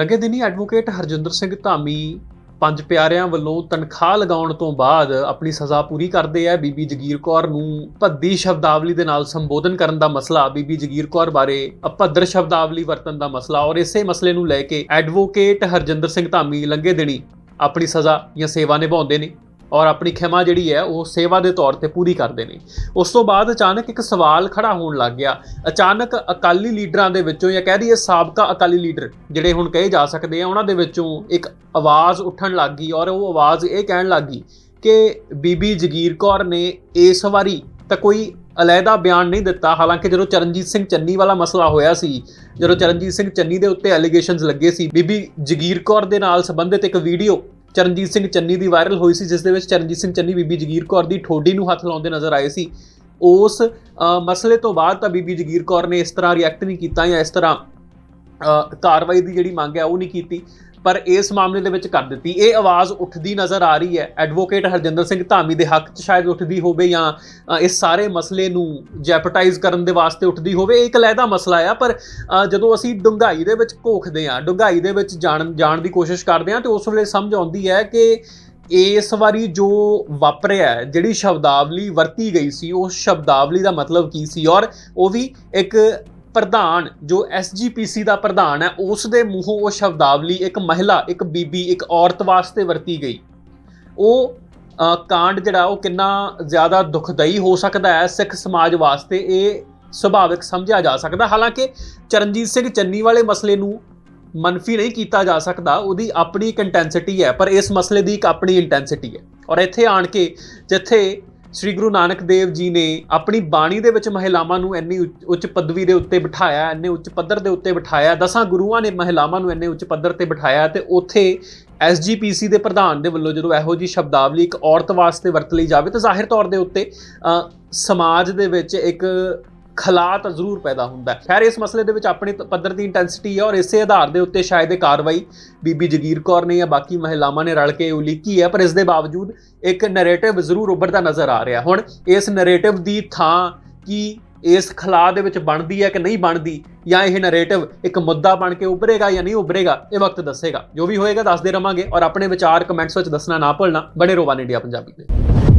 ਲੱਗੇ ਦਿਨੀ ਐਡਵੋਕੇਟ ਹਰਜਿੰਦਰ ਸਿੰਘ ਧਾਮੀ ਪੰਜ ਪਿਆਰਿਆਂ ਵੱਲੋਂ ਤਨਖਾਹ ਲਗਾਉਣ ਤੋਂ ਬਾਅਦ ਆਪਣੀ ਸਜ਼ਾ ਪੂਰੀ ਕਰਦੇ ਆ। ਬੀਬੀ ਜਗੀਰ ਕੌਰ ਨੂੰ ਭੱਦੀ ਸ਼ਬਦਾਵਲੀ ਦੇ ਨਾਲ ਸੰਬੋਧਨ ਕਰਨ ਦਾ ਮਸਲਾ, ਬੀਬੀ ਜਗੀਰ ਕੌਰ ਬਾਰੇ ਅਭੱਦਰ ਸ਼ਬਦਾਵਲੀ ਵਰਤਣ ਦਾ ਮਸਲਾ ਔਰ ਇਸੇ ਮਸਲੇ ਨੂੰ ਲੈ ਕੇ ਐਡਵੋਕੇਟ ਹਰਜਿੰਦਰ ਸਿੰਘ ਧਾਮੀ ਲੰਗੇ ਦਿਨੀ ਆਪਣੀ ਸਜ਼ਾ ਜਾਂ ਸੇਵਾ ਨਿਭਾਉਂਦੇ ਨੇ। ਔਰ ਆਪਣੀ ਖਿਮਾ ਜਿਹੜੀ ਹੈ ਉਹ ਸੇਵਾ ਦੇ ਤੌਰ ਤੇ ਪੂਰੀ ਕਰਦੇ ਨੇ। ਉਸ ਤੋਂ ਬਾਅਦ ਅਚਾਨਕ ਇੱਕ ਸਵਾਲ ਖੜਾ ਹੋਣ ਲੱਗ ਗਿਆ। ਅਚਾਨਕ ਅਕਾਲੀ ਲੀਡਰਾਂ ਦੇ ਵਿੱਚੋਂ ਜਾਂ ਕਹਿ ਦਈਏ ਸਾਬਕਾ ਅਕਾਲੀ ਲੀਡਰ ਜਿਹੜੇ ਹੁਣ ਕਹੇ ਜਾ ਸਕਦੇ ਆ, ਉਹਨਾਂ ਦੇ ਵਿੱਚੋਂ ਇੱਕ ਆਵਾਜ਼ ਉੱਠਣ ਲੱਗ ਗਈ ਔਰ ਉਹ ਆਵਾਜ਼ ਇਹ ਕਹਿਣ ਲੱਗ ਗਈ ਕਿ ਬੀਬੀ ਜਗੀਰ ਕੌਰ ਨੇ ਇਸ ਵਾਰੀ ਤਾਂ ਕੋਈ ਅਲੱਗਾ ਬਿਆਨ ਨਹੀਂ ਦਿੱਤਾ। ਹਾਲਾਂਕਿ ਜਦੋਂ ਚਰਨਜੀਤ ਸਿੰਘ ਚੰਨੀ ਵਾਲਾ ਮਸਲਾ ਹੋਇਆ ਸੀ, ਜਦੋਂ ਚਰਨਜੀਤ ਸਿੰਘ ਚੰਨੀ ਦੇ ਉੱਤੇ ਐਲੀਗੇਸ਼ਨਸ ਲੱਗੇ ਸੀ, ਬੀਬੀ ਜਗੀਰ ਕੌਰ ਦੇ ਨਾਲ ਸੰਬੰਧਿਤ ਇੱਕ ਵੀਡੀਓ ਚਰਨਜੀਤ ਸਿੰਘ ਚੰਨੀ ਦੀ ਵਾਇਰਲ ਹੋਈ ਸੀ ਜਿਸ ਦੇ ਵਿੱਚ ਚਰਨਜੀਤ ਸਿੰਘ ਚੰਨੀ ਬੀਬੀ ਜਗੀਰ ਕੌਰ ਦੀ ਠੋਡੀ ਨੂੰ ਹੱਥ ਲਾਉਂਦੇ ਨਜ਼ਰ ਆਏ ਸੀ। ਉਸ ਅ, ਮਸਲੇ ਤੋਂ ਬਾਅਦ ਤਾਂ ਬੀਬੀ ਜਗੀਰ ਕੌਰ ਨੇ ਇਸ ਤਰ੍ਹਾਂ ਰਿਐਕਟ ਨਹੀਂ ਕੀਤਾ ਜਾਂ ਇਸ ਤਰ੍ਹਾਂ ਅ, ਕਾਰਵਾਈ ਦੀ ਜਿਹੜੀ ਮੰਗ ਹੈ ਉਹ ਨਹੀਂ ਕੀਤੀ। ਪਰ ਇਸ ਮਾਮਲੇ ਦੇ ਵਿੱਚ ਕਰ ਦਿੱਤੀ। ਇਹ ਆਵਾਜ਼ ਉੱਠਦੀ ਨਜ਼ਰ ਆ ਰਹੀ ਹੈ। ਐਡਵੋਕੇਟ ਹਰਜਿੰਦਰ ਸਿੰਘ ਧਾਮੀ ਦੇ ਹੱਕ 'ਚ ਸ਼ਾਇਦ ਉੱਠਦੀ ਹੋਵੇ ਜਾਂ ਇਸ ਸਾਰੇ ਮਸਲੇ ਨੂੰ ਜੈਪਟਾਈਜ਼ ਕਰਨ ਦੇ ਵਾਸਤੇ ਉੱਠਦੀ ਹੋਵੇ, ਇਹ ਇੱਕ ਅਲੱਗਾ ਮਸਲਾ ਆ। ਪਰ ਜਦੋਂ ਅਸੀਂ ਡੁੰਗਾਈ ਦੇ ਵਿੱਚ ਘੋਖਦੇ ਆ ਡੁੰਗਾਈ ਦੇ ਵਿੱਚ ਜਾਣ ਜਾਣ ਦੀ ਕੋਸ਼ਿਸ਼ ਕਰਦੇ ਆ ਤੇ ਉਸ ਵੇਲੇ ਸਮਝ ਆਉਂਦੀ ਹੈ ਕਿ ਇਸ ਵਾਰੀ ਜੋ ਵਾਪਰਿਆ ਜਿਹੜੀ ਸ਼ਬਦਾਵਲੀ ਵਰਤੀ ਗਈ ਸੀ ਉਸ ਸ਼ਬਦਾਵਲੀ ਦਾ ਮਤਲਬ ਕੀ ਸੀ? ਔਰ ਉਹ ਵੀ ਇੱਕ ਪ੍ਰਧਾਨ, ਜੋ ਐਸਜੀਪੀਸੀ ਦਾ ਪ੍ਰਧਾਨ ਹੈ ਉਸ ਦੇ ਮੂੰਹੋਂ ਉਹ ਸ਼ਬਦਾਵਲੀ ਇੱਕ ਮਹਿਲਾ, ਇੱਕ ਬੀਬੀ, ਇੱਕ ਔਰਤ ਵਾਸਤੇ ਵਰਤੀ ਗਈ। ਉਹ ਕਾਂਡ ਜਿਹੜਾ ਉਹ ਕਿੰਨਾ ਜ਼ਿਆਦਾ ਦੁਖਦਾਈ ਹੋ ਸਕਦਾ ਹੈ ਸਿੱਖ ਸਮਾਜ ਵਾਸਤੇ, ਇਹ ਸੁਭਾਵਿਕ ਸਮਝਿਆ ਜਾ ਸਕਦਾ। ਹਾਲਾਂਕਿ ਚਰਨਜੀਤ ਸਿੰਘ ਚੰਨੀ ਵਾਲੇ ਮਸਲੇ ਨੂੰ ਮਨਫੀ ਨਹੀਂ ਕੀਤਾ ਜਾ ਸਕਦਾ, ਉਹਦੀ ਆਪਣੀ ਇੱਕ ਇੰਟੈਂਸਿਟੀ ਹੈ, ਪਰ ਇਸ ਮਸਲੇ ਦੀ ਇੱਕ ਆਪਣੀ ਇੰਟੈਂਸਿਟੀ ਹੈ। ਔਰ ਇੱਥੇ ਆਣ ਕੇ ਜਿੱਥੇ ਸ੍ਰੀ ਗੁਰੂ ਨਾਨਕ ਦੇਵ ਜੀ ਨੇ ਆਪਣੀ ਬਾਣੀ ਦੇ ਵਿੱਚ ਮਹਿਲਾਵਾਂ ਨੂੰ ਇੰਨੀ ਉੱਚ- ਉੱਚ ਪਦਵੀ ਦੇ ਉੱਤੇ ਬਿਠਾਇਆ, ਇੰਨੇ ਉੱਚ ਪੱਧਰ ਦੇ ਉੱਤੇ ਬਿਠਾਇਆ, ਦਸਾਂ ਗੁਰੂਆਂ ਨੇ ਮਹਿਲਾਵਾਂ ਨੂੰ ਇੰਨੇ ਉੱਚ ਪੱਧਰ ਤੇ ਬਿਠਾਇਆ ਤੇ ਉੱਥੇ ਐਸਜੀਪੀਸੀ ਦੇ ਪ੍ਰਧਾਨ ਦੇ ਵੱਲੋਂ ਜਦੋਂ ਇਹੋ ਜੀ ਸ਼ਬਦਾਵਲੀ ਇੱਕ ਔਰਤ ਵਾਸਤੇ ਵਰਤ ਲਈ ਜਾਵੇ ਤਾਂ ਜ਼ਾਹਿਰ ਤੌਰ ਦੇ ਉੱਤੇ ਸਮਾਜ ਦੇ ਵਿੱਚ ਇੱਕ ਖਲਾ ਤਾਂ ਜ਼ਰੂਰ ਪੈਦਾ ਹੁੰਦਾ ਹੈ। ਖੈਰ, ਇਸ ਮਸਲੇ ਦੇ ਵਿੱਚ ਆਪਣੇ ਪੱਧਰ ਦੀ ਇੰਟੈਂਸਿਟੀ ਹੈ ਔਰ ਇਸੇ ਆਧਾਰ ਦੇ ਉੱਤੇ ਸ਼ਾਇਦ ਇਹ ਕਾਰਵਾਈ ਬੀਬੀ ਜਗੀਰ ਕੌਰ ਨੇ ਜਾਂ ਬਾਕੀ ਮਹਿਲਾਵਾਂ ਨੇ ਰਲ ਕੇ ਉਲੀਕੀ ਹੈ, ਪਰ ਇਸ ਦੇ ਬਾਵਜੂਦ ਇੱਕ ਨੈਰੇਟਿਵ ਜ਼ਰੂਰ ਉੱਭਰਦਾ ਨਜ਼ਰ ਆ ਰਿਹਾ। ਹੁਣ ਇਸ ਨੈਰੇਟਿਵ ਦੀ ਥਾਂ ਕੀ, ਇਸ ਖਲਾ ਦੇ ਵਿੱਚ ਬਣਦੀ ਹੈ ਕਿ ਨਹੀਂ ਬਣਦੀ, ਜਾਂ ਇਹ ਨੈਰੇਟਿਵ ਇੱਕ ਮੁੱਦਾ ਬਣ ਕੇ ਉੱਭਰੇਗਾ ਜਾਂ ਨਹੀਂ ਉੱਭਰੇਗਾ, ਇਹ ਵਕਤ ਦੱਸੇਗਾ। ਜੋ ਵੀ ਹੋਏਗਾ, ਦੱਸਦੇ ਰਵਾਂਗੇ ਔਰ ਆਪਣੇ ਵਿਚਾਰ ਕਮੈਂਟਸ ਵਿੱਚ ਦੱਸਣਾ ਨਾ ਭੁੱਲਣਾ। ਬਣੇ ਰੋਵਾਨ ਇੰਡੀਆ ਪੰਜਾਬੀ ਦੇ।